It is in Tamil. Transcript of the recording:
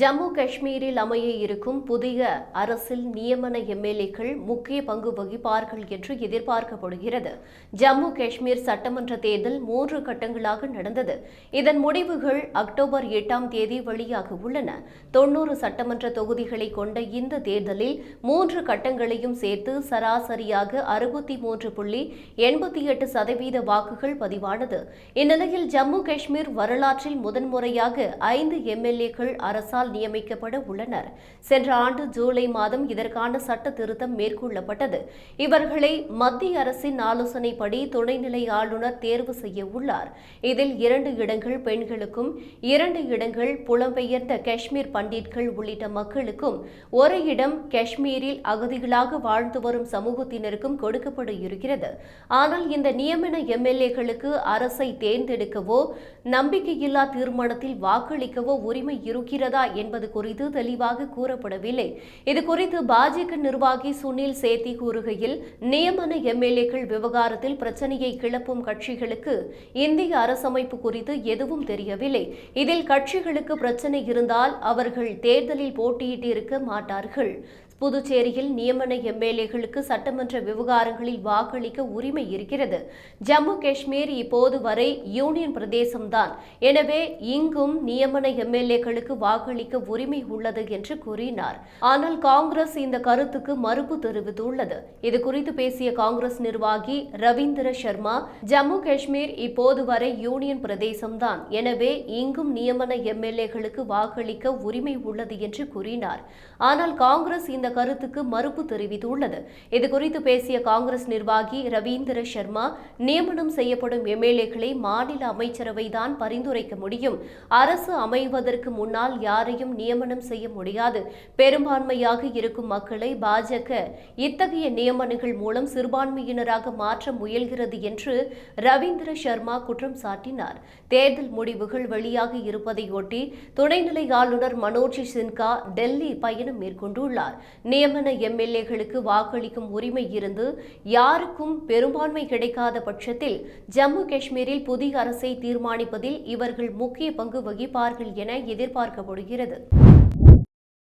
ஜம்மு காஷ்மீரில் அமைய இருக்கும் புதிய அரசில் நியமன எம்எல்ஏக்கள் முக்கிய பங்கு வகிப்பார்கள் என்று எதிர்பார்க்கப்படுகிறது. ஜம்மு காஷ்மீர் சட்டமன்ற தேர்தல் மூன்று கட்டங்களாக நடந்தது. இதன் முடிவுகள் அக்டோபர் எட்டாம் தேதி வெளியாக உள்ளன. தொன்னூறு சட்டமன்ற தொகுதிகளை கொண்ட இந்த தேர்தலில் மூன்று கட்டங்களையும் சேர்த்து சராசரியாக அறுபத்தி மூன்று புள்ளி எண்பத்தி எட்டு சதவீத வாக்குகள் பதிவானது. இந்நிலையில் ஜம்மு காஷ்மீர் வரலாற்றில் முதன்முறையாக ஐந்து எம்எல்ஏக்கள் அரசால் நியமிக்கப்பட உள்ளனர். சென்ற ஆண்டு ஜூலை மாதம் இதற்கான சட்ட திருத்தம் மேற்கொள்ளப்பட்டது. இவர்களை மத்திய அரசின் ஆலோசனைப்படி துணைநிலை ஆளுநர் தேர்வு செய்ய உள்ளார். இதில் இரண்டு இடங்கள் பெண்களுக்கும் இரண்டு இடங்கள் புலம்பெயர்ந்த காஷ்மீர் பண்டிட்கள் உள்ளிட்ட மக்களுக்கும் ஒரு இடம் காஷ்மீரில் அகதிகளாக வாழ்ந்து வரும் சமூகத்தினருக்கும் கொடுக்கப்பட இருக்கிறது ஆனால் இந்த நியமன எம்எல்ஏக்களுக்கு அரசை தேர்ந்தெடுக்கவோ நம்பிக்கையில்லா தீர்மானத்தில் வாக்களிக்கவோ உரிமை இருக்கிறதா என்பது குறித்து தெளிவாக கூறப்படவில்லை. இது குறித்து பாஜக நிர்வாகி சுனில் சேத்தி கூறுகையில் நியமன எம்எல்ஏக்கள் விவகாரத்தில் பிரச்சனையை கிளப்பும் கட்சிகளுக்கு இந்திய அரசமைப்பு குறித்து எதுவும் தெரியவில்லை. இதில் கட்சிகளுக்கு பிரச்சனை இருந்தால் அவர்கள் தேர்தலில் போட்டியிட்டிருக்க மாட்டார்கள். புதுச்சேரியில் நியமன எம்எல்ஏகளுக்கு சட்டமன்ற விவகாரங்களில் வாக்களிக்க உரிமை இருக்கிறது. ஜம்மு காஷ்மீர் இப்போது வரை யூனியன் பிரதேசம்தான். எனவே இங்கும் நியமன எம்எல்ஏக்களுக்கு வாக்களிக்க உரிமை உள்ளது என்று கூறினார். ஆனால் காங்கிரஸ் இந்த கருத்துக்கு மறுப்பு தெரிவித்துள்ளது. இது குறித்து பேசிய காங்கிரஸ் நிர்வாகி ரவீந்திர சர்மா ஜம்மு காஷ்மீர் இப்போது வரை யூனியன் பிரதேசம்தான். எனவே இங்கும் நியமன எம்எல்ஏக்களுக்கு வாக்களிக்க உரிமை உள்ளது என்று கூறினார். ஆனால் காங்கிரஸ் இந்த கருத்துக்கு மறுப்பு தெரிவித்துள்ளது. இதுகுறித்து பேசிய காங்கிரஸ் நிர்வாகி ரவீந்திர சர்மா நியமனம் செய்யப்படும் எம்எல்ஏக்களை மாநில அமைச்சரவை தான் பரிந்துரைக்க முடியும். அரசு அமைவதற்கு முன்னால் யாரையும் நியமனம் செய்ய முடியாது. பெரும்பான்மையாக இருக்கும் மக்களை பாஜக இத்தகைய நியமனங்கள் மூலம் சிறுபான்மையினராக மாற்ற முயல்கிறது என்று ரவீந்திர சர்மா குற்றம் சாட்டினார். தேர்தல் முடிவுகள் வெளியாக இருப்பதையொட்டி துணைநிலை ஆளுநர் மனோஜ் சின்ஹா டெல்லி பயணம் மேற்கொண்டுள்ளார். நியமன எம்எல்ஏகளுக்கு வாக்களிக்கும் உரிமை இருந்து யாருக்கும் பெரும்பான்மை கிடைக்காத பட்சத்தில் ஜம்மு காஷ்மீரில் புதிய அரசை தீர்மானிப்பதில் இவர்கள் முக்கிய பங்கு வகிப்பார்கள் என எதிர்பார்க்கப்படுகிறது.